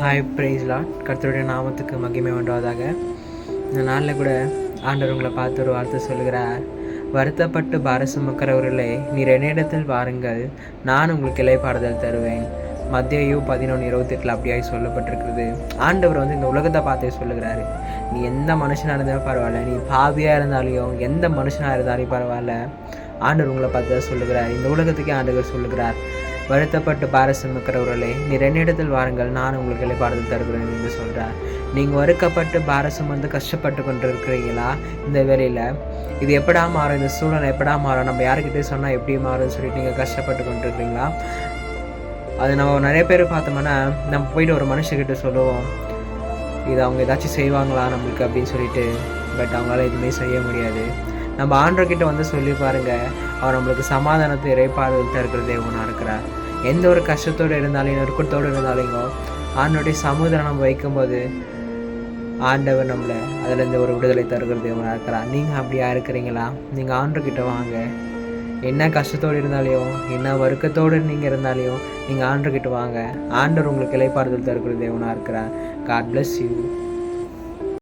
Hi price lot கர்த்தருடைய நாமத்துக்கு மகிமை உண்டாவதாக. இந்த நாளில் கூட ஆண்டவர் உங்களை பார்த்து ஒரு வார்த்தை சொல்கிறார் வருத்தப்பட்டு பார சுமக்கிறவர்களே நீர் என்னிடத்தில் வாருங்கள். நான் உங்களுக்கு இலைப்பாறுதல் தருவேன். மத்தியோ பதினொன்று இருபத்தெட்டில் அப்படியாய் சொல்லப்பட்டிருக்கிறது. ஆண்டவர் வந்து இந்த உலகத்தை பார்த்தே சொல்லுகிறாரு. நீ எந்த மனுஷனாக இருந்தாலும் பரவாயில்ல. நீ பாவியாக இருந்தாலையும் எந்த மனுஷனாக இருந்தாலும் பரவாயில்ல. ஆண்டவர் உங்களை பார்த்து தான் சொல்லுகிறார். இந்த உலகத்துக்கே ஆண்டவர் சொல்லுகிறார். வருத்தப்பட்டு பார சுமக்கிறவர்களே நீர் என்னிடத்தில் வாருங்கள் நான் உங்களுக்கு இலைப்பாறுதல் தருகிறேன் என்று சொல்கிறார் நீங்கள் வறுக்கப்பட்டு பாரசம் வந்து கஷ்டப்பட்டு கொண்டு இருக்கிறீங்களா இந்த வேலையில் இது எப்படா மாறும்? இந்த சூழ்நிலை எப்படா மாறும்? நம்ம யாருக்கிட்டே சொன்னால் எப்படி மாறும்னு சொல்லிட்டு நீங்கள் கஷ்டப்பட்டு கொண்டு இருக்கிறீங்களா அது நம்ம நிறைய பேர் பார்த்தோம்னா நம்ம போயிட்டு ஒரு மனுஷக்கிட்ட சொல்லுவோம் இது அவங்க ஏதாச்சும் செய்வாங்களா நம்மளுக்கு? அப்படின்னு சொல்லிட்டு பட் அவங்களால எதுவுமே செய்ய முடியாது. நம்ம ஆண்டர்கிட்ட வந்து சொல்லி பாருங்க. அவர் நம்மளுக்கு சமாதானத்தை இறைப்பாறுதல் இருக்கிற தேவனாக இருக்கிறார். எந்த ஒரு கஷ்டத்தோடு இருந்தாலும் நெருக்கத்தோடு இருந்தாலும் ஆண்டோடைய சமுதிரம் நம்ம வைக்கும்போது ஆண்டவர் நம்மளை அதுலேருந்து ஒரு விடுதலை தருகிற தேவனாக இருக்கிறார். நீங்கள் அப்படியா இருக்கிறீங்களா? நீங்கள் ஆண்டவர்கிட்ட வாங்க. என்ன கஷ்டத்தோடு இருந்தாலையும் என்ன வருக்கத்தோடு நீங்கள் இருந்தாலையும் நீங்கள் ஆண்டவர்கிட்ட வாங்க. ஆண்டவர் உங்களுக்கு இலைப்பாறுதல் தருகிற தேவனாக இருக்கிறார். God bless you